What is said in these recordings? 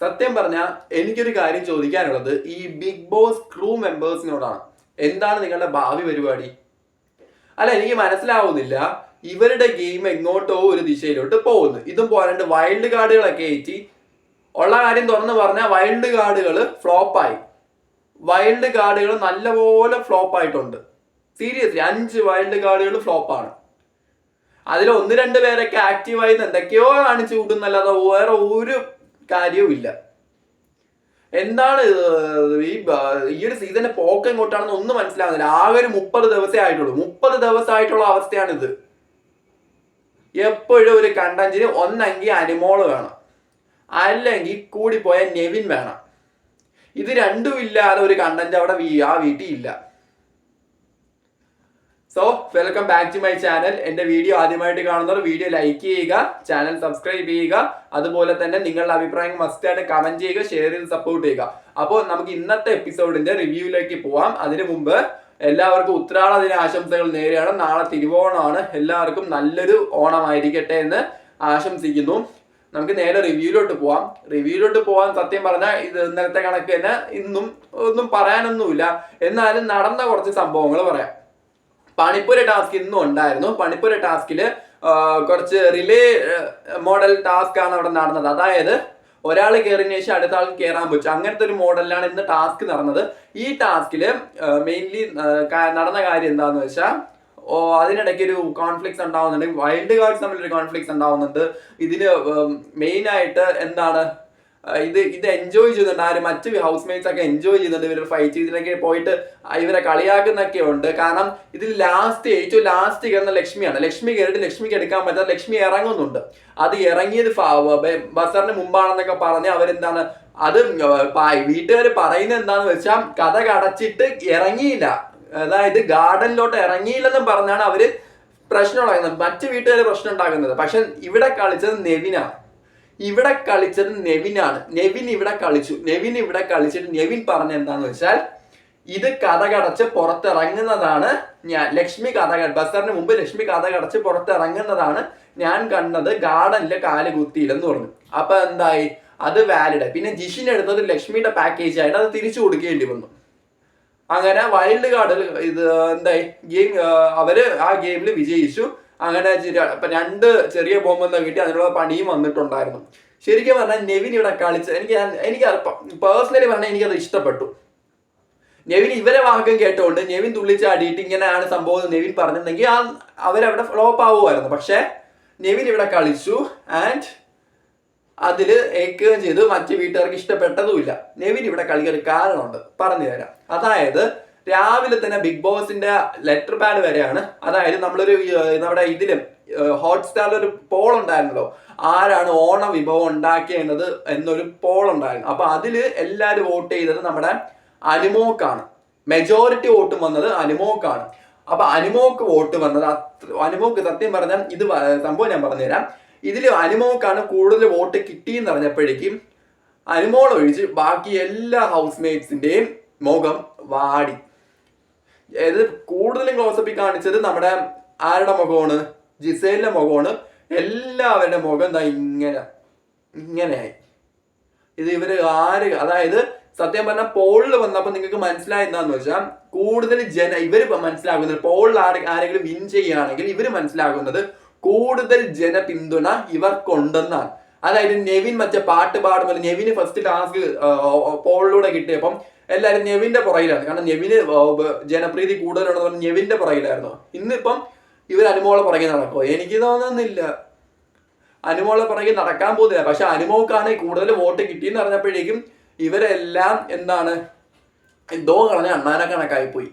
സത്യം പറഞ്ഞാൽ എനിക്കൊരു കാര്യം ചോദിക്കാനുള്ളത് ഈ ബിഗ് ബോസ് ക്രൂ മെമ്പേഴ്സിനോടാണ് എന്താണ് നിങ്ങളുടെ ഭാവി പരിപാടി? അല്ല എനിക്ക് മനസ്സിലാവുന്നില്ല. ഇവരുടെ ഗെയിം എങ്ങോട്ടോ ഒരു ദിശയിലോട്ട് പോകുന്നു. ഇതും പോരാണ്ട് വൈൽഡ് കാർഡുകളൊക്കെ ഏറ്റി ഉള്ള കാര്യം തുറന്ന് പറഞ്ഞാൽ വൈൽഡ് കാർഡുകൾ ഫ്ലോപ്പായി വൈൽഡ് കാർഡുകൾ നല്ലപോലെ ഫ്ലോപ്പ് ആയിട്ടുണ്ട്. സീരിയസ്ലി അഞ്ച് വൈൽഡ് കാർഡുകൾ ഫ്ലോപ്പാണ് അതിൽ ഒന്ന് രണ്ട് പേരൊക്കെ ആക്റ്റീവായി എന്തൊക്കെയോ കാണിച്ചു കൂട്ടുന്നല്ലാതെ വേറെ ഒരു കാര്യവും ഇല്ല എന്താണ് ഈ ഈ ഒരു സീസണിന്റെ പോക്ക് എങ്ങോട്ടാണെന്ന് ഒന്നും മനസ്സിലാകുന്നില്ല. ആകെ ഒരു മുപ്പത് ദിവസമേ ആയിട്ടുള്ളൂ. മുപ്പത് ദിവസമായിട്ടുള്ള അവസ്ഥയാണിത്. എപ്പോഴും ഒരു കണ്ടന്റിന് ഒന്നെങ്കിൽ അനിമോൾ വേണം. അല്ലെങ്കിൽ കൂടിപ്പോയ നെവിൻ വേണം. ഇത് രണ്ടും ഇല്ലാതെ ഒരു കണ്ടന്റ് അവിടെ ആ വീട്ടിൽ ഇല്ല. So welcome back to my channel എന്റെ വീഡിയോ ആദ്യമായിട്ട് കാണുന്നവർ വീഡിയോ ലൈക്ക് ചെയ്യുക ചാനൽ സബ്സ്ക്രൈബ് ചെയ്യുക. അതുപോലെ തന്നെ നിങ്ങളുടെ അഭിപ്രായം മസ്റ്റ് ആയിട്ട് കമന്റ് ചെയ്യുക ഷെയർ ചെയ്ത് സപ്പോർട്ട് ചെയ്യുക. അപ്പോൾ നമുക്ക് ഇന്നത്തെ എപ്പിസോഡിന്റെ റിവ്യൂയിലേക്ക് പോവാം. അതിനു മുമ്പ് എല്ലാവർക്കും ഉത്രാട ദിന ആശംസകൾ നേരെയാണ് നാളെ തിരുവോണമാണ്. എല്ലാവർക്കും നല്ലൊരു ഓണമായിരിക്കട്ടെ എന്ന് ആശംസിക്കുന്നു. നമുക്ക് നേരെ റിവ്യൂയിലോട്ട് പോവാം. റിവ്യൂയിലോട്ട് പോവാൻ സത്യം പറഞ്ഞാൽ ഇത് ഇന്നലത്തെ കണക്ക് തന്നെ ഇന്നും ഒന്നും പറയാനൊന്നുമില്ല. എന്നാലും നടന്ന കുറച്ച് സംഭവങ്ങൾ പറയാം. പണിപ്പുര ടാസ്ക് ഇന്നും ഉണ്ടായിരുന്നു. പണിപ്പുര ടാസ്കിൽ കുറച്ച് റിലേ മോഡൽ ടാസ്ക് ആണ് അവിടെ നടന്നത്. അതായത് ഒരാൾ കയറിയതിനു ശേഷം അടുത്ത ആൾക്ക് കയറാൻ പറ്റും. അങ്ങനത്തെ ഒരു മോഡലിലാണ് ഇന്ന് ടാസ്ക് നടന്നത്. ഈ ടാസ്കിൽ മെയിൻലി നടന്ന കാര്യം എന്താന്ന് വെച്ചാൽ ഓ അതിനിടയ്ക്ക് ഒരു കോൺഫ്ലിക്ട്സ് ഉണ്ടാവുന്നുണ്ട്. വൈൽഡ് കാർഡ്സ് തമ്മിൽ ഒരു കോൺഫ്ലിക്ട്സ് ഉണ്ടാവുന്നുണ്ട് ഇതിന് മെയിൻ ആയിട്ട് എന്താണ് ഇത് ഇത് എൻജോയ് ചെയ്യുന്നുണ്ട്. ആര് മറ്റ് ഹൗസ് മേറ്റ്സ് ഒക്കെ എൻജോയ് ചെയ്യുന്നുണ്ട്. ഇവർ ഫൈറ്റ് ഇതിനൊക്കെ പോയിട്ട് ഇവരെ കളിയാക്കുന്നൊക്കെ ഉണ്ട്. കാരണം ഇതിൽ ലാസ്റ്റ് ഏറ്റവും ലാസ്റ്റ് കയറുന്ന ലക്ഷ്മിയാണ്. ലക്ഷ്മി കയറിയിട്ട് ലക്ഷ്മിക്ക് എടുക്കാൻ പറ്റാതെ ലക്ഷ്മി ഇറങ്ങുന്നുണ്ട്. അത് ഇറങ്ങിയത് ബസറിന് മുമ്പാണെന്നൊക്കെ പറഞ്ഞ് അവരെന്താണ് അത് വീട്ടുകാർ പറയുന്നത് എന്താന്ന് വെച്ചാൽ കഥ കടച്ചിട്ട് ഇറങ്ങിയില്ല. അതായത് ഗാർഡനിലോട്ട് ഇറങ്ങിയില്ലെന്നും പറഞ്ഞാണ് അവർ പ്രശ്നം ഉണ്ടാക്കുന്നത് മറ്റു വീട്ടുകാർ പ്രശ്നം ഉണ്ടാക്കുന്നത് പക്ഷെ ഇവിടെ കളിച്ചത് നെവിനാണ്. ഇവിടെ കളിച്ചത് നെവിനാണ്. നെവിൻ ഇവിടെ കളിച്ചു. നെവിൻ ഇവിടെ കളിച്ചിട്ട് നെവിൻ പറഞ്ഞ എന്താന്ന് വെച്ചാൽ ഇത് കഥ കടച്ച് പുറത്തിറങ്ങുന്നതാണ് ഞാൻ. ലക്ഷ്മി കഥ ബസറിന് മുമ്പ് ലക്ഷ്മി കഥ കടച്ച് പുറത്തിറങ്ങുന്നതാണ് ഞാൻ കണ്ടത് ഗാർഡനിൽ കാൽ കുത്തിയില്ലെന്ന് പറഞ്ഞു. അപ്പൊ എന്തായി? അത് വാലിഡ് പിന്നെ ജിഷിൻ എടുത്തത് ലക്ഷ്മിയുടെ പാക്കേജ് ആയിട്ട് അത് തിരിച്ചു കൊടുക്കേണ്ടി വന്നു. അങ്ങനെ വൈൽഡ് കാർഡിൽ ഇത് എന്തായി? ഗെയിം അവർ ആ ഗെയിമിൽ വിജയിച്ചു. അങ്ങനെ ഇപ്പൊ രണ്ട് ചെറിയ ബോംബെന്ന് കിട്ടി അതിനുള്ള പണിയും വന്നിട്ടുണ്ടായിരുന്നു. ശരിക്കും പറഞ്ഞാൽ നെവിൻ ഇവിടെ കളിച്ച് എനിക്ക് എനിക്ക് പേഴ്സണലി പറഞ്ഞാൽ എനിക്കത് ഇഷ്ടപ്പെട്ടു. നെവിൻ ഇവരെ വാക്കം കേട്ടുകൊണ്ട് നെവിൻ തുള്ളിച്ചാടിയിട്ട് ഇങ്ങനെയാണ് സംഭവം നെവിൻ പറഞ്ഞിട്ടുണ്ടെങ്കിൽ ആ അവരവിടെ ഫ്ലോപ്പ് ആവുമായിരുന്നു. പക്ഷേ നെവിൻ ഇവിടെ കളിച്ചു ആൻഡ് അതിൽ ഏൽക്കുകയും ചെയ്തു. മറ്റു വീട്ടുകാർക്ക് ഇഷ്ടപ്പെട്ടതുമില്ല നെവിൻ ഇവിടെ കളിക്കൊരു കാരണമുണ്ട്. പറഞ്ഞു തരാം അതായത് രാവിലെ തന്നെ ബിഗ് ബോസിന്റെ ലെറ്റർ പാഡ് വരെയാണ്. അതായത് നമ്മളൊരു നമ്മുടെ ഇതിലും ഹോട്ട്സ്റ്റാറിൽ ഒരു പോൾ ഉണ്ടായിരുന്നല്ലോ. ആരാണ് ഓണ വിഭവം ഉണ്ടാക്കിയത് എന്നൊരു പോൾ ഉണ്ടായിരുന്നു. അപ്പൊ അതിൽ എല്ലാവരും വോട്ട് ചെയ്തത് നമ്മുടെ അനുമോക്കാണ്. മെജോറിറ്റി വോട്ടും വന്നത് അനുമോക്കാണ്. അപ്പൊ അനുമോക്ക് വോട്ട് വന്നത് അത്ര അനുമോക്ക് സത്യം പറഞ്ഞാൽ ഇത് സംഭവം ഞാൻ പറഞ്ഞുതരാം. ഇതിൽ അനുമോക്കാണ് കൂടുതൽ വോട്ട് കിട്ടിയെന്ന് പറഞ്ഞപ്പോഴേക്കും അനുമോൾ ഒഴിച്ച് ബാക്കി എല്ലാ ഹൗസ് മേറ്റ്സിന്റെയും മുഖം വാടി. ഇത് കൂടുതലും ക്ലോസപ്പിൽ കാണിച്ചത് നമ്മുടെ ആരുടെ മുഖമാണ്? ജിസേലിന്റെ മുഖമാണ്. എല്ലാവരുടെ മുഖം എന്താ ഇങ്ങനെ ഇങ്ങനെയായി. ഇത് ഇവർ ആര് അതായത് സത്യം പറഞ്ഞാൽ പോളിൽ വന്നപ്പോൾ നിങ്ങൾക്ക് മനസ്സിലായി എന്താന്ന് വെച്ചാൽ കൂടുതൽ ജന ഇവർ മനസ്സിലാകുന്നത് പോളിൽ ആരെ ആരെങ്കിലും വിൻ ചെയ്യുകയാണെങ്കിൽ ഇവർ മനസ്സിലാകുന്നത് കൂടുതൽ ജനപിന്തുണ ഇവർക്കുണ്ടെന്നാണ്. അതായത് നെവിൻ മറ്റേ പാട്ട് പാടുമ്പോൾ നെവിന് ഫസ്റ്റ് ടാസ്ക് പോളിലൂടെ കിട്ടിയപ്പം എല്ലാവരും നെവിന്റെ പുറയിലാണ് കാരണം നെവിന് ജനപ്രീതി കൂടുതലുണ്ടെന്ന് പറഞ്ഞ് നെവിന്റെ പുറയിലായിരുന്നു ഇന്നിപ്പം ഇവർ അനുമോളെ പുറകെ നടക്കുമോ എനിക്ക് തോന്നുന്നില്ല. അനുമോളെ പുറകെ നടക്കാൻ പോകുന്നില്ല. പക്ഷെ അനുമോക്കാണ് കൂടുതൽ വോട്ട് കിട്ടിയെന്ന് പറഞ്ഞപ്പോഴേക്കും ഇവരെല്ലാം എന്താണ് എന്തോ കളഞ്ഞ അണ്ണാനെ കണക്കായി പോയി.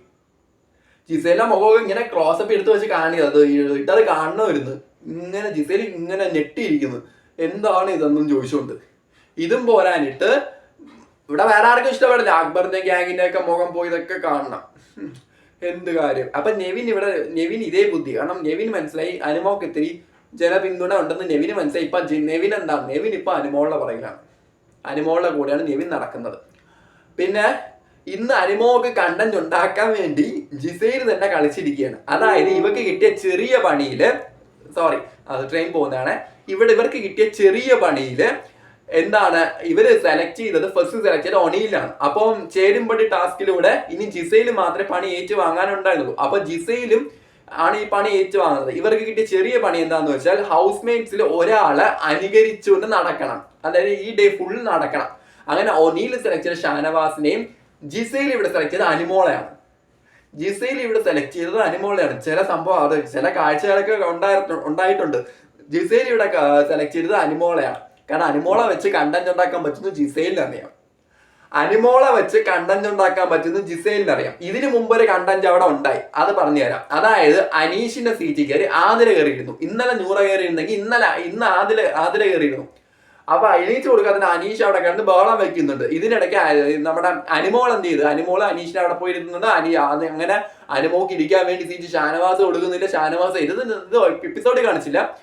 ജിസേലിന്റെ മുഖമൊക്കെ ഇങ്ങനെ ക്ലോസപ്പ് എടുത്ത് വെച്ച് അത് ഇട്ടത് കാണണമായിരുന്നു. ഇങ്ങനെ ജിസേൽ ഇങ്ങനെ ഞെട്ടിയിരിക്കുന്നു. എന്താണ് ഇതെന്നും ചോദിച്ചുകൊണ്ട് ഇതും പോരാനിട്ട് ഇവിടെ വേറെ ആർക്കും ഇഷ്ടപ്പെടില്ല. അക്ബറിന്റെ ഗ്യാങ്ങിന്റെ ഒക്കെ മുഖം പോയി ഇതൊക്കെ കാണണം. എന്ത് കാര്യം? അപ്പൊ നെവിൻ ഇവിടെ നെവിൻ ഇതേ ബുദ്ധി. കാരണം നെവിൻ മനസ്സിലായി അനുമോക്ക് ഇത്തിരി ജനപിന്തുണ ഉണ്ടെന്ന് നെവിന് മനസ്സിലായി. ഇപ്പൊ നെവിൻ എന്താണ് നെവിൻ ഇപ്പൊ അനുമോളുടെ പുറകിലാണ്. അനുമോളുടെ കൂടെയാണ് നെവിൻ നടക്കുന്നത്. പിന്നെ ഇന്ന് അനുമോക്ക് കണ്ടന്റ് ഉണ്ടാക്കാൻ വേണ്ടി ജിസൈൽ തന്നെ കളിച്ചിരിക്കുകയാണ്. അതായത് ഇവക്ക് കിട്ടിയ ചെറിയ പണിയിൽ സോറി അത് ട്രെയിൻ പോകുന്നതാണ്. ഇവിടെ ഇവർക്ക് കിട്ടിയ ചെറിയ പണിയിൽ എന്താണ് ഇവർ സെലക്ട് ചെയ്തത് ഫസ്റ്റ് സെലക്ട് ചെയ്തത് ഒണിയിലാണ്. അപ്പം ചേരുംപടി ടാസ്കിലൂടെ ഇനി ജിസയിൽ മാത്രമേ പണി ഏറ്റു വാങ്ങാനുണ്ടായിരുന്നുള്ളൂ. അപ്പൊ ജിസയിലും ആണ് ഈ പണി ഏറ്റു വാങ്ങുന്നത്. ഇവർക്ക് കിട്ടിയ ചെറിയ പണി എന്താന്ന് വെച്ചാൽ ഹൗസ് മേറ്റ്സിൽ ഒരാളെ അനുകരിച്ചുകൊണ്ട് നടക്കണം. അതായത് ഈ ഡേ ഫുൾ നടക്കണം. അങ്ങനെ ഒനിയിൽ സെലക്ട് ചെയ്ത ഷാനവാസിനെയും ജിസയിൽ ഇവിടെ സെലക്ട് ചെയ്ത അനുമോളയാണ്. ജിസയിൽ ഇവിടെ സെലക്ട് ചെയ്തത് അനുമോളയാണ്. ചില സംഭവം അത് ചില കാഴ്ചകളൊക്കെ ഉണ്ടായിട്ടുണ്ട്. ജിസയിൽ ഇവിടെ സെലക്ട് ചെയ്തത് അനിമോളയാണ്. കാരണം അനിമോള വെച്ച് കണ്ടന്റ് ഉണ്ടാക്കാൻ പറ്റുന്നു ജിസേലിന് അറിയാം അനിമോള വെച്ച് കണ്ടന്റ് ഉണ്ടാക്കാൻ പറ്റുന്നു ജിസേലിന് അറിയാം. ഇതിനു മുമ്പ് ഒരു കണ്ടന്റ് അവിടെ ഉണ്ടായി. അത് പറഞ്ഞു തരാം. അതായത് അനീഷിന്റെ സീറ്റിൽ കയറി ആതിര കയറിയിരുന്നു. ഇന്നലെ നൂറ കയറിയിരുന്നെങ്കിൽ ഇന്നലെ ഇന്ന് ആതിര ആതിര കയറിയിരുന്നു. അപ്പൊ അനീഷ് കൊടുക്കാത്ത അനീഷ് അവിടെ കിടന്ന് ബഹളം വെക്കുന്നുണ്ട്. ഇതിനിടയ്ക്ക് നമ്മുടെ അനിമോൾ എന്ത് ചെയ്തു? അനിമോൾ അനീഷിനെ അവിടെ പോയിരുന്നുണ്ട്. അനി അങ്ങനെ അനുമോക്ക് ഇരിക്കാൻ വേണ്ടി സീറ്റ് ഷാനവാസ് കൊടുക്കുന്നില്ല. ഷാനവാസ് ഇത് എപ്പിസോഡ് കാണിച്ചില്ല.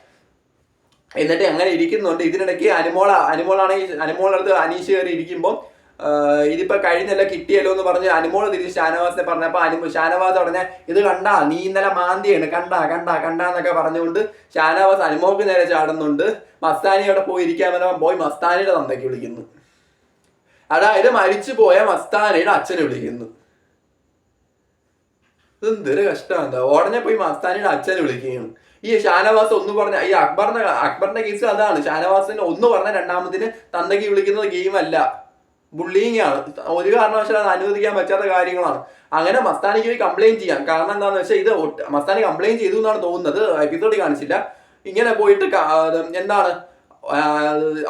എന്നിട്ട് അങ്ങനെ ഇരിക്കുന്നുണ്ട്? ഇതിനിടയ്ക്ക് അനുമോള അനിമോളാണെങ്കിൽ അനുമോളടുത്ത് അനീഷ് കയറി ഇരിക്കുമ്പോൾ ഇതിപ്പോ കഴിഞ്ഞല്ല കിട്ടിയല്ലോ എന്ന് പറഞ്ഞ് അനിമോൾ തിരിച്ച് ഷാനവാസിനെ പറഞ്ഞപ്പോ അനു ഷാനവാസ് പറഞ്ഞ ഇത് കണ്ടാ? നീ ഇന്നലെ മാന്തിയാണ്. കണ്ടാ കണ്ടാ കണ്ടാ എന്നൊക്കെ പറഞ്ഞുകൊണ്ട് ഷാനവാസ് അനിമോൾക്ക് നേരെ ചാടുന്നുണ്ട്. മസ്താനി അവിടെ പോയി പറഞ്ഞ പോയി മസ്താനിയുടെ തന്തയ്ക്ക് വിളിക്കുന്നു. അതായത് മരിച്ചു പോയ മസ്താനിയുടെ അച്ഛനെ വിളിക്കുന്നു. ഇതെന്തൊരു കഷ്ടമാണ് ഉടനെ പോയി മസ്താനിയുടെ അച്ഛനെ വിളിക്കുകയാണ്. ഈ ഷാനവാസ് ഒന്ന് പറഞ്ഞ ഈ അക്ബറിന്റെ അക്ബറിന്റെ കേസ് അതാണ്. ഷാനവാസിന് ഒന്ന് പറഞ്ഞ രണ്ടാമത്തിന് തന്തയ്ക്ക് വിളിക്കുന്നത് ഗെയിം അല്ല. ബുള്ളിങ് ആണ് ഒരു കാരണവശാലും അത് അനുവദിക്കാൻ പറ്റാത്ത കാര്യങ്ങളാണ്. അങ്ങനെ മസ്താനിക്ക് പോയി കംപ്ലൈന്റ് ചെയ്യാം. കാരണം എന്താണെന്ന് വെച്ചാൽ ഇത് മസ്താനി കംപ്ലൈന്റ് ചെയ്തു എന്നാണ് തോന്നുന്നത്. എപ്പിസോഡിൽ കാണിച്ചില്ല. ഇങ്ങനെ പോയിട്ട് എന്താണ്?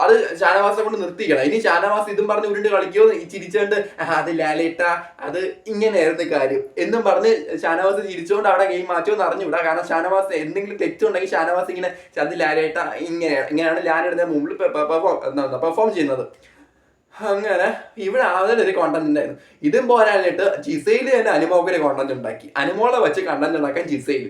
അത് ഷാനവാസിനെ കൊണ്ട് നിർത്തിക്കണം. ഇനി ഷാനവാസ് ഇതും പറഞ്ഞ് ഉരുണ്ട് കളിക്കോ ഈ ചിരിച്ചുകൊണ്ട് അത് ലാലേട്ട അത് ഇങ്ങനെയായിരുന്നു കാര്യം. എന്നും പറഞ്ഞ് ഷാനവാസ് ചിരിച്ചുകൊണ്ട് അവിടെ ഗെയിം മാറ്റോ എന്ന് അറിഞ്ഞുവിടാ കാരണം ഷാനവാസ് എന്തെങ്കിലും തെറ്റുണ്ടെങ്കിൽ ഷാനവാസ് ഇങ്ങനെ അത് ലാലേട്ട ഇങ്ങനെയാണ് ഇങ്ങനെയാണ് ലാലേട്ടന്റെ മുമ്പിൽ പെർഫോം ചെയ്യുന്നത്. അങ്ങനെ ഇവിടെ അതിലൊരു കോണ്ടന്റ് ഉണ്ടായിരുന്നു. ഇതും പോരാനായിട്ട് ജിസയിൽ തന്നെ അനുമോക്കിന് കോണ്ടന്റ് ഉണ്ടാക്കി. അനുമോളെ വെച്ച് കണ്ടന്റ് ഉണ്ടാക്കാൻ ജിസയിൽ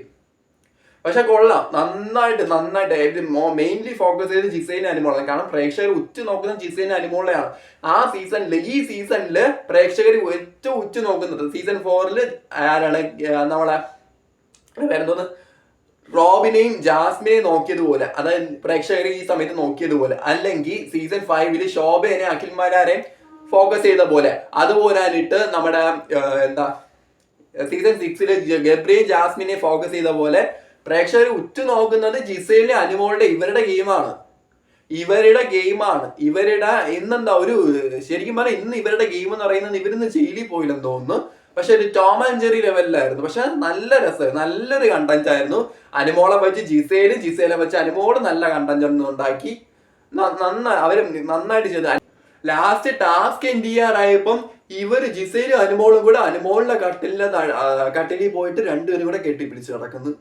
പക്ഷെ കൊള്ളാം. നന്നായിട്ട് നന്നായിട്ട്. മെയിൻലി ഫോക്കസ് ചെയ്ത് ജിസൈൻ അനുമോളാണ് കാരണം പ്രേക്ഷകർ ഉറ്റു നോക്കുന്ന ജിസൈൻ അനുമോളെയാണ് ആ സീസണിൽ ഈ സീസണിൽ പ്രേക്ഷകർ ഏറ്റവും ഉറ്റു നോക്കുന്നത് സീസൺ ഫോറിൽ ആരാണ്? നമ്മളെ വേറെന്തോന്ന് റോബിനെയും ജാസ്മിനെയും നോക്കിയതുപോലെ അതായത് പ്രേക്ഷകർ ഈ സമയത്ത് നോക്കിയതുപോലെ അല്ലെങ്കിൽ സീസൺ ഫൈവിൽ ശോഭനെ അഖിൽമാരെ ഫോക്കസ് ചെയ്ത പോലെ. അതുപോലാനിട്ട് നമ്മുടെ എന്താ സീസൺ സിക്സിലെ ഗബ്രിയും ജാസ്മിനെ ഫോക്കസ് ചെയ്ത പോലെ പ്രേക്ഷകർ ഉറ്റുനോക്കുന്നത് ജിസയിലെ അനുമോളുടെ ഇവരുടെ ഗെയിമാണ്. ഇവരുടെ ഗെയിമാണ്. ഇവരുടെ ഇന്നെന്താ ഒരു ശരിക്കും പറഞ്ഞാൽ ഇന്ന് ഇവരുടെ ഗെയിം എന്ന് പറയുന്നത് ഇവരിന്ന് ജയിലിൽ പോയില്ലെന്ന് തോന്നുന്നു. പക്ഷെ ഒരു ടോം ആൻഡ് ജെറി ലെവലിലായിരുന്നു. പക്ഷെ നല്ല രസം നല്ലൊരു കണ്ടന്റ് ആയിരുന്നു. അനുമോളെ വെച്ച് ജിസയിലും ജിസയിലെ വെച്ച് അനുമോൾ നല്ല കണ്ടന്റ് ഉണ്ടാക്കി. നന്നായി അവർ നന്നായിട്ട് ചെയ്തു. ലാസ്റ്റ് ടാസ്ക് എൻഡ് ചെയ്യാറായപ്പം ഇവർ ജിസയിലും അനുമോളും കൂടെ അനുമോളിന്റെ കട്ടിലിന്റെ കട്ടിലിൽ പോയിട്ട് രണ്ടുപേരും കൂടെ കെട്ടിപ്പിടിച്ച് കിടക്കുന്നു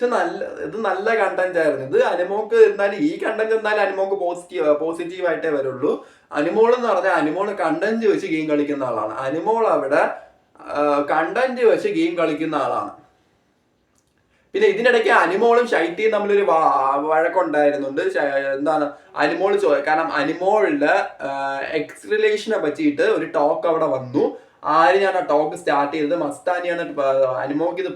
പക്ഷെ നല്ല ഇത് നല്ല കണ്ടന്റ് ആയിരുന്നു. ഇത് അനുമോക്ക് എന്നാലും ഈ കണ്ടന്റ് എന്നാലും അനുമോക്ക് പോസിറ്റീവ് പോസിറ്റീവ് ആയിട്ടേ വരുള്ളൂ. അനുമോൾ എന്ന് പറഞ്ഞാൽ അനുമോൾ കണ്ടന്റ് വെച്ച് ഗെയിം കളിക്കുന്ന ആളാണ്. അനുമോൾ അവിടെ കണ്ടന്റ് വെച്ച് ഗെയിം കളിക്കുന്ന ആളാണ്. പിന്നെ ഇതിനിടയ്ക്ക് അനിമോളും ഷൈറ്റിയും തമ്മിലൊരു വഴക്കുണ്ടായിരുന്നുണ്ട്. എന്താണ് അനിമോൾ ചോ കാരണം അനിമോളിന്റെ എക്സ് റിലേഷനെ പറ്റിയിട്ട് ഒരു ടോക്ക് അവിടെ വന്നു. ആര് ഞാൻ ആ ടോക്ക് സ്റ്റാർട്ട് ചെയ്തത്? മസ്താനിയാണ് അനിമോക്ക് ഇത്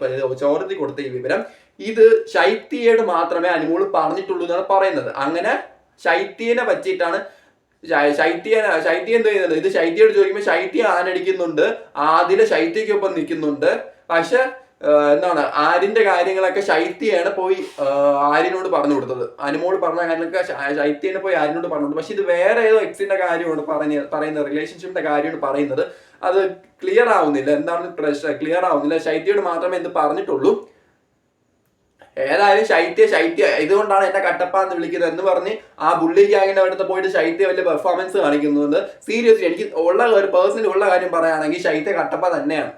ചോർത്തി കൊടുത്ത ഈ വിവരം. ഇത് ശൈത്യയോട് മാത്രമേ അനിമോൾ പറഞ്ഞിട്ടുള്ളൂ എന്നാണ് പറയുന്നത്. അങ്ങനെ ശൈത്യനെ പറ്റിയിട്ടാണ് ശൈത്യ ശൈത്യ എന്ത് ചെയ്യുന്നത്? ഇത് ശൈത്യയോട് ചോദിക്കുമ്പോൾ ശൈത്യ ആനടിക്കുന്നുണ്ട് ആദില ശൈത്യക്കൊപ്പം നിൽക്കുന്നുണ്ട്. പക്ഷെ എന്താണ് ആരിന്റെ കാര്യങ്ങളൊക്കെ ശൈത്യയാണ് പോയി ആര്യനോട് പറഞ്ഞു കൊടുത്തത്. അനുമോട് പറഞ്ഞ കാര്യങ്ങളൊക്കെ ശൈത്യനെ പോയി ആര്യനോട് പറഞ്ഞു കൊടുത്തു. പക്ഷെ ഇത് വേറെ ഏതോ എക്സിന്റെ കാര്യമാണ് പറഞ്ഞ പറയുന്നത് റിലേഷൻഷിപ്പിന്റെ കാര്യമാണ് പറയുന്നത്. അത് ക്ലിയർ ആവുന്നില്ല. എന്താണ് പ്രശ്നം? ക്ലിയർ ആവുന്നില്ല. ശൈത്യയോട് മാത്രമേ ഇത് പറഞ്ഞിട്ടുള്ളൂ. ഏതായാലും ശൈത്യ ശൈത്യ ഇതുകൊണ്ടാണ് എന്നെ കട്ടപ്പ എന്ന് വിളിക്കുന്നത് എന്ന് പറഞ്ഞ് ആ ബുള്ളി ഗ്യാങ്ങിന്റെ അടുത്ത് പോയിട്ട് ശൈത്യ വലിയ പെർഫോമൻസ് കാണിക്കുന്നുണ്ട്. സീരിയസ്ലി എനിക്ക് ഉള്ള ഒരു പേഴ്സണലി ഉള്ള കാര്യം പറയുകയാണെങ്കിൽ ശൈത്യ കട്ടപ്പ തന്നെയാണ്.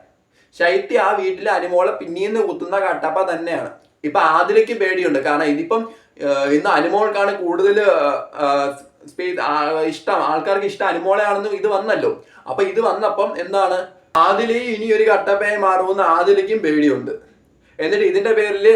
ശൈത്യ ആ വീട്ടിലെ അനുമോളെ പിന്നീന്ന് കുത്തുന്ന കട്ടപ്പ തന്നെയാണ്. ഇപ്പൊ ആദിലയ്ക്ക് പേടിയുണ്ട്. കാരണം ഇതിപ്പം ഇന്ന് അനുമോൾക്കാണ് കൂടുതൽ ഇഷ്ടം ആൾക്കാർക്ക് ഇഷ്ടം അനുമോളയാണെന്നും ഇത് വന്നല്ലോ. അപ്പൊ ഇത് വന്നപ്പം എന്താണ്? ആദിലയും ഇനി ഒരു കട്ടപ്പയായി മാറുമെന്ന് ആദിലയ്ക്കും പേടിയുണ്ട്. എന്നിട്ട് ഇതിന്റെ പേരിൽ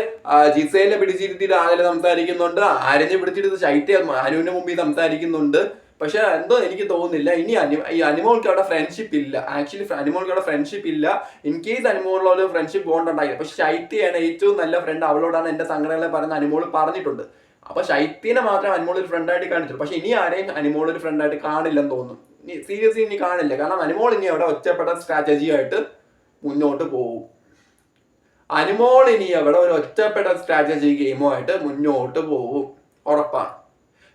ജിസയിലെ പിടിച്ചിരുത്തിയിട്ട് ആദില സംസാരിക്കുന്നുണ്ട്. ആരഞ്ഞ് പിടിച്ചിരുത്തി ശൈത്യ അനുവിന്റെ മുമ്പിൽ സംസാരിക്കുന്നുണ്ട്. പക്ഷെ എന്തോ എനിക്ക് തോന്നുന്നില്ല. ഇനി അനി ഈ അനിമോൾക്ക് അവിടെ ഫ്രണ്ട്ഷിപ്പ് ഇല്ല. ആക്ച്വലി അനിമോൾക്ക് അവിടെ ഫ്രണ്ട്ഷിപ്പ് ഇല്ല. ഇൻ കേസ് അനിമോളിലൊരു ഫ്രണ്ട്ഷിപ്പ് ബോണ്ട് ഉണ്ടായി പക്ഷെ ശൈത്യയാണ് ഏറ്റവും നല്ല ഫ്രണ്ട് അവളോടാണ് എന്റെ സംഘടനകളെ പറയുന്ന അനിമോൾ പറഞ്ഞിട്ടുണ്ട്. അപ്പൊ ശൈത്യനെ മാത്രം അനിമോൾ ഒരു ഫ്രണ്ടായിട്ട് കാണിച്ചുള്ളൂ പക്ഷെ ഇനി ആരെയും അനിമോൾ ഒരു ഫ്രണ്ടായിട്ട് കാണില്ലെന്ന് തോന്നുന്നു. സീരിയസ്ലി ഇനി കാണില്ല. കാരണം അനിമോൾ ഇനി അവിടെ ഒറ്റപ്പെട്ട സ്ട്രാറ്റജി ആയിട്ട് മുന്നോട്ട് പോകും. അനുമോൾ ഇനി അവിടെ ഒരു ഒറ്റപ്പെട്ട സ്ട്രാറ്റജി ഗെയിമുമായിട്ട് മുന്നോട്ട് പോകും. ഉറപ്പാണ്.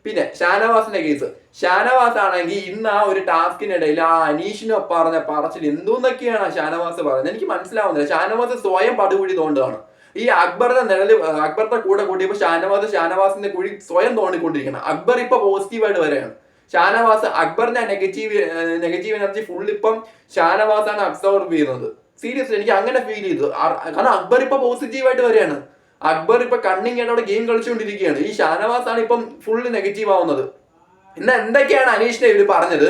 പിന്നെ ഷാനവാസിന്റെ കേസ് ഷാനവാസ് ആണെങ്കിൽ ഇന്ന് ആ ഒരു ടാസ്കിനിടയിൽ ആ അനീഷിനെ പറഞ്ഞ പറച്ചിൽ എന്തോന്നൊക്കെയാണ് ഷാനവാസ് പറയുന്നത് എനിക്ക് മനസ്സിലാവുന്നില്ല. ഷാനവാസ് സ്വയം പടുകൂടി തോണ്ടാണ് ഈ അക്ബറിന്റെ നിഴൽ അക്ബറിന്റെ കൂടെ കൂട്ടിയപ്പോൾ ഷാനവാസ് ഷാനവാസിന്റെ കുഴി സ്വയം തോണ്ടിക്കൊണ്ടിരിക്കണം അക്ബർ ഇപ്പൊ പോസിറ്റീവായിട്ട് വരെയാണ് ഷാനവാസ് അക്ബറിന്റെ നെഗറ്റീവ് നെഗറ്റീവ് എനർജി ഫുൾ ഇപ്പം ആണ് അബ്സോർബ് ചെയ്യുന്നത്. സീരിയസ്ലി എനിക്ക് അങ്ങനെ ഫീൽ ചെയ്തു. കാരണം അക്ബർ ഇപ്പൊ പോസിറ്റീവായിട്ട് വരികയാണ്. അക്ബർ ഇപ്പൊ കണ്ണിങ് അവിടെ ഗെയിം കളിച്ചുകൊണ്ടിരിക്കുകയാണ് ഈ ഷാനവാസ് ആണ് ഇപ്പം ഫുള്ള് നെഗറ്റീവ് ആവുന്നത്. ഇന്ന് എന്തൊക്കെയാണ് അനീഷിനെ ഇവർ പറഞ്ഞത്?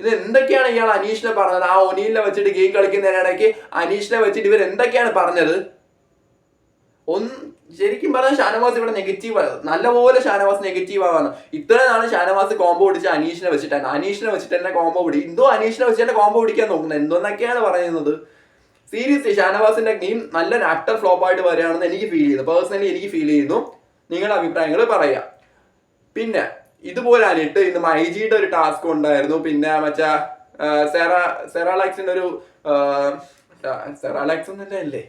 ഇത് എന്തൊക്കെയാണ് ഇയാൾ അനീഷിനെ പറഞ്ഞത്? ആ ഒനീലിനെ വെച്ചിട്ട് ഗെയിം കളിക്കുന്നതിനിടയ്ക്ക് അനീഷിനെ വെച്ചിട്ട് ഇവർ എന്തൊക്കെയാണ് പറഞ്ഞത്? ഒന്ന് ശരിക്കും പറഞ്ഞാൽ ഷാനവാസ് ഇവിടെ നെഗറ്റീവ് നല്ലപോലെ ഷാനവാസ് നെഗറ്റീവ് ആവാണ്. ഇത്ര നാളെ ഷാനവാസ് കോംബോ പിടിച്ച അനീഷിനെ വെച്ചിട്ടാണ്. അനീഷിനെ വെച്ചിട്ട് തന്നെ കോംബോ പിടി എന്തോ അനീഷിനെ വെച്ചിട്ട് തന്നെ കോംബോ പിടിക്കാൻ നോക്കുന്നത് എന്തോന്നൊക്കെയാണ് പറയുന്നത്? സീരിയസ്ലി ഷാനവാസിന്റെ ഗെയിം നല്ല ആക്ടർ ഫ്ലോപ്പ് ആയിട്ട് വരികയാണെന്ന് എനിക്ക് ഫീൽ ചെയ്യുന്നു. പേഴ്സണലി എനിക്ക് ഫീൽ ചെയ്യുന്നു. നിങ്ങളുടെ അഭിപ്രായങ്ങൾ പറയാം. പിന്നെ ഇതുപോലെ അനിട്ട് ഇന്ന് മൈജിയുടെ ഒരു ടാസ്ക് ഉണ്ടായിരുന്നു. പിന്നെ മറ്റേ സെറ സെറാലാക്സിന്റെ ഒരു സെറാലാക്സ് എന്നല്ലേ? അല്ലേ?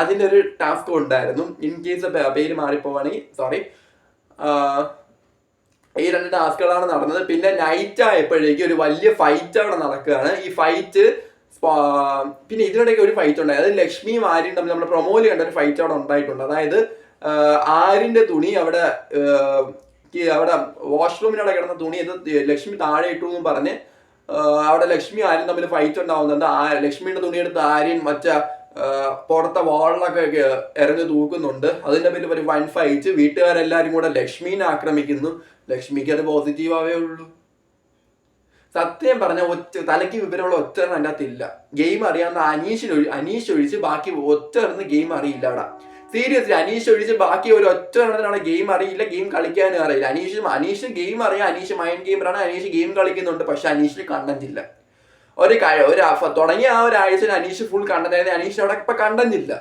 അതിന്റെ ഒരു ടാസ്ക് ഉണ്ടായിരുന്നു ഇൻ കേസ് പേര് മാറിപ്പോവാണെങ്കിൽ സോറി ഈ രണ്ട് ടാസ്കുകളാണ് നടന്നത്. പിന്നെ നൈറ്റ് ആയപ്പോഴേക്കും ഒരു വലിയ ഫൈറ്റ് അവിടെ നടക്കുകയാണ്. ഈ ഫൈറ്റ് പിന്നെ ഇതിനിടയ്ക്ക് ഒരു ഫൈറ്റ് ഉണ്ടായി. അതായത് ലക്ഷ്മി ആര്യയും തമ്മിൽ നമ്മുടെ പ്രൊമോയിൽ കണ്ട ഒരു ഫൈറ്റ് അവിടെ ഉണ്ടായിട്ടുണ്ട്. അതായത് ആര്യന്റെ തുണി അവിടെ അവിടെ വാഷ്റൂമിനവിടെ കിടന്ന തുണി ഇത് ലക്ഷ്മി താഴെ ഇട്ടു എന്ന് പറഞ്ഞ് അവിടെ ലക്ഷ്മി ആര്യൻ തമ്മിൽ ഫൈറ്റ് ഉണ്ടാവുന്നുണ്ട്. ആ ലക്ഷ്മിയുടെ തുണിയെടുത്ത് ആര്യൻ മറ്റേ പുറത്തെ വാളിലൊക്കെ എറിഞ്ഞു തൂക്കുന്നുണ്ട്. അതിന്റെ പേരിൽ ഒരു വൺ ഫൈറ്റ് വീട്ടുകാരെല്ലാരും കൂടെ ലക്ഷ്മീനെ ആക്രമിക്കുന്നു. ലക്ഷ്മിക്ക് അത് പോസിറ്റീവ് ആവേ ഉള്ളൂ. സത്യം പറഞ്ഞ ഒറ്റ തലയ്ക്ക് വിവരമുള്ള ഒറ്റ അതിന്റെ അകത്തില്ല ഗെയിം അറിയാവുന്ന അനീഷിന് അനീഷ് ഒഴിച്ച് ബാക്കി ഒറ്റ ഗെയിം അറിയില്ല അവിടെ. സീരിയസ്ലി അനീഷ് ഒഴിച്ച് ബാക്കി ഒരു ഒറ്റ എണ്ണത്തിനാണ് ഗെയിം അറിയില്ല ഗെയിം കളിക്കാനും അറിയില്ല. അനീഷ് അനീഷ് ഗെയിം അറിയാം അനീഷ് മൈൻഡ് ഗെയിമറാണ് അനീഷ് ഗെയിം കളിക്കുന്നുണ്ട് പക്ഷെ അനീഷിന് കണ്ടന്റില്ല ഒരു കാര്യം ഒരു തുടങ്ങിയ ആ ഒരു ഒരാഴ്ച അനീഷ് ഫുൾ കണ്ടന്റ് അനീഷ് അവിടെ ഇപ്പൊ കണ്ടന്റില്ല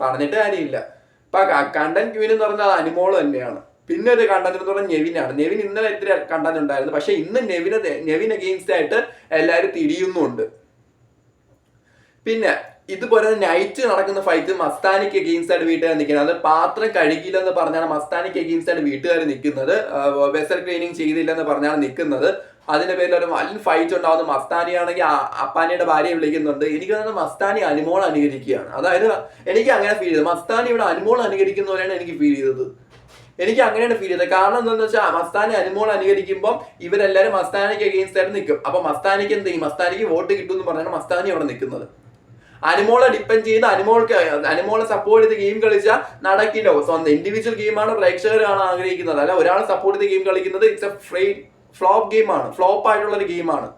പറഞ്ഞിട്ട് കാര്യമില്ല. ഇപ്പൊ കണ്ടന്റ് ക്യൂൻ എന്ന് പറഞ്ഞാൽ അനുമോൾ തന്നെയാണ്. പിന്നെ ഒരു കണ്ടന്റ് എന്ന് പറഞ്ഞാൽ നെവിനാണ്. നെവിൻ ഇന്നലെ ഇത്ര കണ്ടന്റ് ഉണ്ടായിരുന്നു. പക്ഷെ ഇന്ന് നെവിനെ നെവിൻ അഗെയിൻസ്റ്റ് ആയിട്ട് എല്ലാവരും തിരിയുന്നുണ്ട് പിന്നെ ഇതുപോലെ നൈറ്റ് നടക്കുന്ന ഫൈറ്റ് മസ്താനിക്ക് എഗെയിൻസ്റ്റ് ആയിട്ട് വീട്ടുകാർ നിൽക്കുന്നത് അത് പാത്രം കഴുകിയില്ലെന്ന് പറഞ്ഞാണ് മസ്താനിക്ക് എഗെയിൻസ്റ്റ് ആയിട്ട് വീട്ടുകാർ നിൽക്കുന്നത്. വെസൽ ക്ലീനിങ് ചെയ്തില്ലെന്ന് പറഞ്ഞാണ് നിൽക്കുന്നത്. അതിന്റെ പേരിൽ ഒരു വൻ ഫൈറ്റ് ഉണ്ടാവുന്നു മസ്താനിയാണെങ്കിൽ അപ്പാനിയുടെ ഭാര്യയെ വിളിക്കുന്നുണ്ട്. എനിക്ക് തന്നെ മസ്താനി അനുമോൾ അനുകരിക്കുകയാണ്. അതായത് എനിക്ക് അങ്ങനെ ഫീൽ ചെയ്തത്. മസ്താനി ഇവിടെ അനുമോൾ അനുകരിക്കുന്ന പോലെയാണ് എനിക്ക് ഫീൽ ചെയ്തത്. എനിക്ക് അങ്ങനെയാണ് ഫീൽ ചെയ്തത്. കാരണം എന്താണെന്ന് വെച്ചാൽ മസ്താനി അനുമോൾ അനുകരിക്കുമ്പോൾ ഇവരെല്ലാവരും മസ്താനിക്ക് അഗെയിൻസ്റ്റ് ആയിട്ട് നിൽക്കും. അപ്പൊ മസ്താനിക്ക് എന്ത് ചെയ്യും? മസ്താനിക്ക് വോട്ട് കിട്ടും എന്ന് പറഞ്ഞാണ് മസ്താനി അവിടെ നിൽക്കുന്നത്. അനുമോളെ ഡിപ്പെൻഡ് ചെയ്ത് അനുമോൾക്ക് അനുമോളെ സപ്പോർട്ട് ചെയ്ത് ഗെയിം കളിച്ചാൽ നടക്കില്ല. സ്വന്തം ഇൻഡിവിജ്വൽ ഗെയിമാണ് പ്രേക്ഷകരാണ് ആഗ്രഹിക്കുന്നത്. അല്ല ഒരാൾ സപ്പോർട്ട് ചെയ്ത് ഗെയിം കളിക്കുന്നത് ഇറ്റ്സ് എ ഫ്രീ ഫ്ലോപ്പ് ഗെയിമാണ് ഫ്ലോപ്പ് ആയിട്ടുള്ള ഒരു ഗെയിമാണ്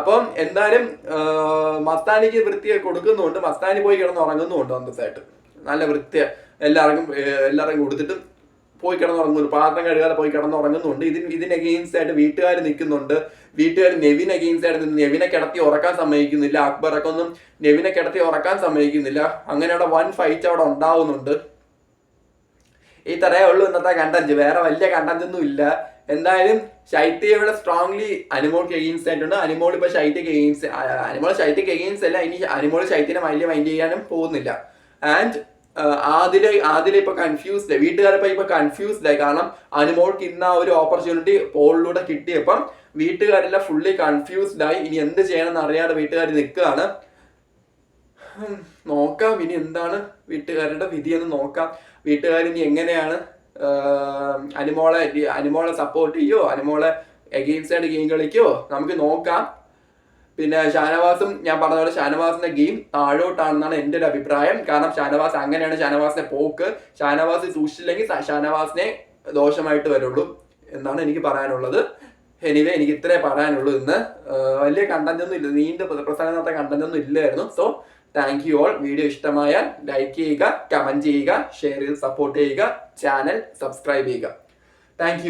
അപ്പം എന്തായാലും മസ്താനിക്ക് വൃത്തിയെ കൊടുക്കുന്നുണ്ട്. മസ്താനി പോയി കിടന്ന് ഉറങ്ങുന്നുണ്ട് അന്തസ്സായിട്ട്. നല്ല വൃത്തി എല്ലാവർക്കും എല്ലാവർക്കും കൊടുത്തിട്ട് പോയി കിടന്നുറങ്ങുന്നു. പാത്രം കഴുകാതെ പോയി കിടന്നുറങ്ങുന്നുണ്ട്. ഇതിന് ഇതിന് അഗെയിൻസ്റ്റ് ആയിട്ട് വീട്ടുകാർ നിൽക്കുന്നുണ്ട്. വീട്ടുകാർ നെവിൻ അഗെയിൻസ്റ്റ് ആയിട്ട് നിന്ന് നെവിനെ കിടത്തി ഉറക്കാൻ സമ്മതിക്കുന്നില്ല. അക്ബറൊക്കെ ഒന്നും നെവിനെ കിടത്തി ഉറക്കാൻ സമ്മതിക്കുന്നില്ല. അങ്ങനെ അവിടെ വൺ ഫൈറ്റ് അവിടെ ഉണ്ടാവുന്നുണ്ട്. ഈ തറയേ ഉള്ളൂ ഇന്നത്തെ കണ്ടന്റ്. വേറെ വലിയ കണ്ടന്റ് ഒന്നും ഇല്ല. എന്തായാലും ശൈത്യ ഇവിടെ സ്ട്രോങ്ലി അനിമോൾക്ക് എഗെയിൻസ്റ്റ് ആയിട്ടുണ്ട്. അനിമോൾ ഇപ്പൊ ശൈത്യക്ക് എഗെയിൻസ്റ്റ് അനിമോൾ ശൈത്യക്ക് എഗെയിൻസ്റ്റ് അല്ല. ഇനി അനിമോൾ ശൈത്യനെ വലിയ മൈൻഡ് ചെയ്യാനും പോകുന്നില്ല. ആൻഡ് ആദിലെ ആദിലെ ഇപ്പൊ കൺഫ്യൂസ്ഡ് വീട്ടുകാരിപ്പോ ഇപ്പൊ കൺഫ്യൂസ്ഡായി കാരണം അനുമോൾക്ക് ഇന്ന് ആ ഒരു ഓപ്പർച്യൂണിറ്റി പോളിലൂടെ കിട്ടിയപ്പം വീട്ടുകാരെല്ലാം ഫുള്ളി കൺഫ്യൂസ്ഡായി ഇനി എന്ത് ചെയ്യണം എന്ന് അറിയാതെ വീട്ടുകാർ നിൽക്കുകയാണ്. നോക്കാം. ഇനി എന്താണ് വീട്ടുകാരുടെ വിധി എന്ന് നോക്കാം. വീട്ടുകാർ ഇനി എങ്ങനെയാണ്? അനിമോളെ അനിമോളെ സപ്പോർട്ട് ചെയ്യോ? അനുമോളെ എഗെയിൻസ്റ്റ് ആയിട്ട് ഗെയിം കളിക്കോ? നമുക്ക് നോക്കാം. പിന്നെ ഷാനവാസും ഞാൻ പറഞ്ഞ പോലെ ഷാനവാസിന്റെ ഗെയിം താഴോട്ടാണെന്നാണ് എന്റെ ഒരു അഭിപ്രായം. കാരണം ഷാനവാസ് അങ്ങനെയാണ് ഷാനവാസിന്റെ പോക്ക്. ഷാനവാസ് സൂക്ഷിച്ചില്ലെങ്കിൽ ഷാനവാസിനെ ദോഷമായിട്ട് വരുള്ളൂ എന്നാണ് എനിക്ക് പറയാനുള്ളത്. എനിവേ എനിക്ക് ഇത്രേ പറയാനുള്ളൂ ഇന്ന്. വലിയ കണ്ടന്റ് ഒന്നും ഇല്ല. നീണ്ട പ്രസംഗത്തെ കണ്ടന്റ് ഒന്നും ഇല്ലായിരുന്നു. So thank you all video ഇഷ്ടമായാൽ ലൈക്ക് ചെയ്യുക കമന്റ് ചെയ്യുക ഷെയർ ചെയ്ത് സപ്പോർട്ട് ചെയ്യുക ചാനൽ സബ്സ്ക്രൈബ് ചെയ്യുക. താങ്ക്